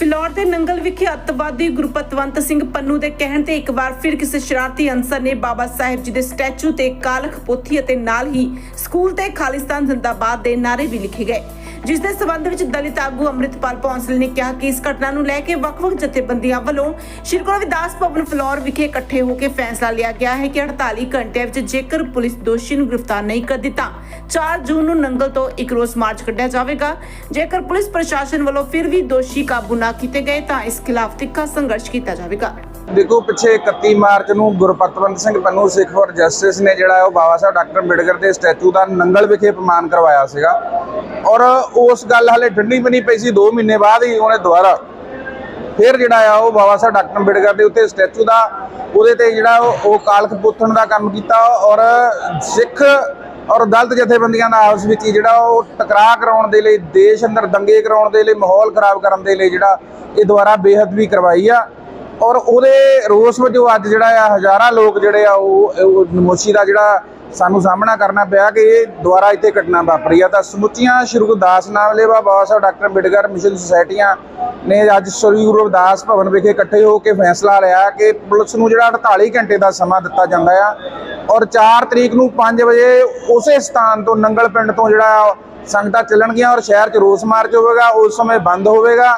ਫਿਲੌਰ ਦੇ ਨੰਗਲ ਵਿਖੇ ਅੱਤਵਾਦੀ ਗੁਰਪਤਵੰਤ ਸਿੰਘ ਪੰਨੂ ਦੇ ਕਹਿਣ ਤੇ ਇੱਕ ਵਾਰ ਫਿਰ ਕਿਸੇ ਸ਼ਰਾਰਤੀ ਅਨਸਰ ਨੇ ਬਾਬਾ ਸਾਹਿਬ ਜੀ ਦੇ ਸਟੈਚੂ ਤੇ ਕਾਲਖ ਪੋਥੀ ਅਤੇ ਨਾਲ ਹੀ ਸਕੂਲ ਤੇ ਖਾਲਿਸਤਾਨ ਜ਼ਿੰਦਾਬਾਦ ਦੇ ਨਾਰੇ ਵੀ ਲਿਖੇ ਗਏ। ਜਿਸ ਦੇ ਸਬੰਧ ਵਿੱਚ ਦਲਿਤ ਆਗੂ ਅੰਮ੍ਰਿਤਪਾਲ ਪੌਂਸਲ ਨੇ ਕਿਹਾ ਕਿ ਇਸ ਘਟਨਾ ਨੂੰ ਲੈ ਕੇ ਵੱਖ-ਵੱਖ ਜਥੇਬੰਦੀਆਂ ਵੱਲੋਂ ਸ਼੍ਰੀ ਗੁਰੂ ਰਵਿਦਾਸ ਭਵਨ ਫਲੋਰ ਵਿਖੇ ਇਕੱਠੇ ਹੋ ਕੇ ਫੈਸਲਾ ਲਿਆ ਗਿਆ ਹੈ ਕਿ 48 ਘੰਟਿਆਂ ਵਿੱਚ ਜੇਕਰ ਪੁਲਿਸ ਦੋਸ਼ੀ ਨੂੰ ਗ੍ਰਿਫਤਾਰ ਨਹੀਂ ਕਰ ਦਿੱਤਾ 4 ਜੂਨ ਨੂੰ ਨੰਗਲ ਤੋਂ ਇੱਕ ਰੋਸ ਮਾਰਚ ਕੱਢਿਆ ਜਾਵੇਗਾ। ਜੇਕਰ ਪੁਲਿਸ ਪ੍ਰਸ਼ਾਸਨ ਵੱਲੋਂ ਫਿਰ ਵੀ ਦੋਸ਼ੀ ਕਾਬੂ ਨਾ ਕੀਤੇ ਗਏ ਤਾਂ ਇਸ ਖਿਲਾਫ ਤਿੱਖਾ ਸੰਘਰਸ਼ ਕੀਤਾ ਜਾਵੇਗਾ। ਦੇਖੋ, ਪਿੱਛੇ 31 ਮਾਰਚ ਨੂੰ ਗੁਰਪਤਵੰਤ ਸਿੰਘ ਪੰਨੂ, ਸਿੱਖ ਫॉर ਜਸਟਿਸ ਨੇ ਜਿਹੜਾ ਉਹ ਬਾਬਾ ਸਾਹਿਬ ਡਾਕਟਰ ਅੰਬੇਡਕਰ ਦੇ ਸਟੈਚੂ ਦਾ ਨੰਗਲ ਵਿਖੇ ਅਪਮਾਨ ਕਰਵਾਇਆ ਸੀਗਾ। ਔਰ ਉਸ ਗੱਲ ਹਲੇ ਠੰਡੀ ਬਣੀ ਪਈ ਸੀ 2 ਮਹੀਨੇ ਬਾਅਦ ਹੀ ਉਹਨੇ ਦੁਬਾਰਾ ਫਿਰ ਜਿਹੜਾ ਆ, ਉਹ ਬਾਬਾ ਸਾਹਿਬ ਡਾਕਟਰ ਅੰਬੇਡਕਰ ਦੇ ਉੱਤੇ ਸਟੈਚੂ ਦਾ, ਉਹਦੇ ਤੇ ਜਿਹੜਾ ਉਹ ਕਾਲਖ ਪੁੱਥਣ ਦਾ ਕੰਮ ਕੀਤਾ ਔਰ ਸਿੱਖ ਔਰ ਦਲਤ ਜਥੇਬੰਦੀਆਂ ਦਾ ਆਪਸ ਵਿੱਚ ਹੀ ਜਿਹੜਾ ਉਹ ਟਕਰਾਅ ਕਰਾਉਣ ਦੇ ਲਈ, ਦੇਸ਼ ਅੰਦਰ ਦੰਗੇ ਕਰਾਉਣ ਦੇ ਲਈ, ਮਾਹੌਲ ਖਰਾਬ ਕਰਨ ਦੇ ਲਈ ਜਿਹੜਾ ਇਹ ਦੁਬਾਰਾ ਬੇਹੱਦ ਵੀ ਕਰਵਾਈ ਆ। ਔਰ ਉਹਦੇ ਰੋਸ ਵਜੋਂ ਅੱਜ ਜਿਹੜਾ ਆ, ਹਜ਼ਾਰਾਂ ਲੋਕ ਜਿਹੜੇ ਆ, ਉਹ ਨਮੋਸ਼ੀ ਦਾ ਜਿਹੜਾ ਸਾਨੂੰ ਸਾਹਮਣਾ ਕਰਨਾ ਪਿਆ ਕਿ ਇਹ ਦੁਬਾਰਾ ਇੱਥੇ ਘਟਨਾ ਵਾਪਰੀ ਆ। ਤਾਂ ਸਮੁੱਚੀਆਂ ਸ਼੍ਰੀ ਗੁਰਦਾਸ ਨਾਵਲੇ ਬਾਬਾ ਸਾਹਿਬ ਡਾਕਟਰ ਅੰਬੇਡਕਰ ਮਿਸ਼ਨ ਸੁਸਾਇਟੀਆਂ ਨੇ ਅੱਜ ਸ੍ਰੀ ਗੁਰੂ ਰਵਿਦਾਸ ਭਵਨ ਵਿਖੇ ਇਕੱਠੇ ਹੋ ਕੇ ਫੈਸਲਾ ਲਿਆ ਕਿ ਪੁਲਿਸ ਨੂੰ ਜਿਹੜਾ 48 ਘੰਟੇ ਦਾ ਸਮਾਂ ਦਿੱਤਾ ਜਾਂਦਾ ਆ ਔਰ 4 ਤਰੀਕ ਨੂੰ 5 ਵਜੇ ਉਸੇ ਸਥਾਨ ਤੋਂ ਨੰਗਲ ਪਿੰਡ ਤੋਂ ਜਿਹੜਾ ਸੰਗਤਾਂ ਚੱਲਣਗੀਆਂ ਔਰ ਸ਼ਹਿਰ 'ਚ ਰੋਸ ਮਾਰਚ ਹੋਵੇਗਾ, ਉਸ ਸਮੇਂ ਬੰਦ ਹੋਵੇਗਾ।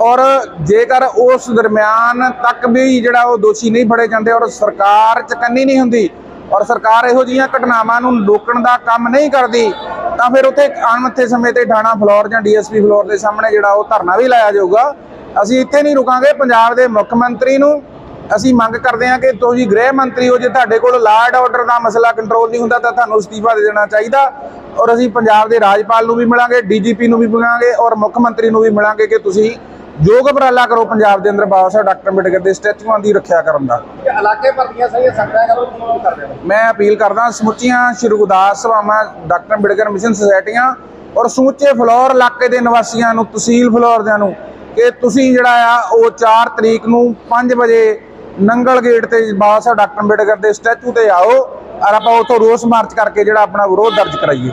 ਔਰ ਜੇਕਰ ਉਸ ਦਰਮਿਆਨ ਤੱਕ ਵੀ ਜਿਹੜਾ ਉਹ ਦੋਸ਼ੀ ਨਹੀਂ ਫੜੇ ਜਾਂਦੇ ਔਰ ਸਰਕਾਰ ਚਕੰਨੀ ਨਹੀਂ ਹੁੰਦੀ ਔਰ ਸਰਕਾਰ ਇਹੋ ਜਿਹੀਆਂ ਘਟਨਾਵਾਂ ਨੂੰ ਰੋਕਣ ਦਾ ਕੰਮ ਨਹੀਂ ਕਰਦੀ, ਤਾਂ ਫਿਰ ਉੱਥੇ ਅਣਮੱਥੇ ਸਮੇਂ ਤੇ ਥਾਣਾ ਫਲੋਰ ਜਾਂ ਡੀਐਸਪੀ ਫਲੋਰ ਦੇ ਸਾਹਮਣੇ ਜਿਹੜਾ ਉਹ ਧਰਨਾ ਵੀ ਲਾਇਆ ਜਾਊਗਾ। ਅਸੀਂ ਇੱਥੇ ਨਹੀਂ ਰੁਕਾਂਗੇ, ਪੰਜਾਬ ਦੇ ਮੁੱਖ ਮੰਤਰੀ ਨੂੰ ਅਸੀਂ ਮੰਗ ਕਰਦੇ ਹਾਂ ਕਿ ਤੁਸੀਂ ਗ੍ਰਹਿ ਮੰਤਰੀ ਹੋ ਜੇ ਤੁਹਾਡੇ ਕੋਲ ਲਾਅ ਐਂਡ ਆਰਡਰ ਦਾ ਮਸਲਾ ਕੰਟਰੋਲ ਨਹੀਂ ਹੁੰਦਾ, ਤਾਂ ਤੁਹਾਨੂੰ ਅਸਤੀਫਾ ਦੇ ਦੇਣਾ ਚਾਹੀਦਾ। ਔਰ ਅਸੀਂ ਪੰਜਾਬ ਦੇ ਰਾਜਪਾਲ ਨੂੰ ਵੀ ਮਿਲਾਂਗੇ, ਡੀਜੀਪੀ ਨੂੰ ਵੀ ਮਿਲਾਂਗੇ ਔਰ ਮੁੱਖ ਮੰਤਰੀ ਨੂੰ ਵੀ ਮਿਲਾਂਗੇ ਕਿ ਤੁਸੀਂ ਯੋਗ ਉਪਰਾਲਾ ਕਰੋ ਪੰਜਾਬ ਦੇ ਅੰਦਰ ਬਾਬਾ ਸਾਹਿਬ ਡਾਕਟਰ ਅੰਬੇਡਕਰ ਦੇ ਸਟੈਚੂਆਂ ਦੀ ਰੱਖਿਆ ਕਰਨ ਦਾ। ਇਲਾਕੇ ਭਰ ਦੀਆਂ ਸਾਰੀਆਂ ਸੰਗਤਾਂ ਕਦੋਂ ਕੀ ਕਰ ਰਹੇ ਮੈਂ ਅਪੀਲ ਕਰਦਾ ਸਮੁੱਚੀਆਂ ਸ਼੍ਰੀ ਗੁਰਦਾਸ ਸਭਾਵਾਂ ਡਾਕਟਰ ਅੰਬੇਡਕਰ ਮਿਸ਼ਨ ਸੁਸਾਇਟੀਆਂ ਔਰ ਸਮੁੱਚੇ ਫਲੋਰ ਇਲਾਕੇ ਦੇ ਨਿਵਾਸੀਆਂ ਨੂੰ ਤਹਿਸੀਲ ਫਲੋਰ ਦਿਆਂ ਨੂੰ ਕਿ ਤੁਸੀਂ ਜਿਹੜਾ ਆ ਉਹ 4 ਤਰੀਕ ਨੂੰ 5 ਵਜੇ ਨੰਗਲ ਗੇਟ ਤੇ ਬਾਬਾ ਸਾਹਿਬ ਡਾਕਟਰ ਅੰਬੇਡਕਰ ਦੇ ਸਟੈਚੂ ਤੇ ਆਓ ਔਰ ਆਪਾਂ ਉੱਥੋਂ ਰੋਸ ਮਾਰਚ ਕਰਕੇ ਜਿਹੜਾ ਆਪਣਾ ਵਿਰੋਧ ਦਰਜ ਕਰਾਈਏ।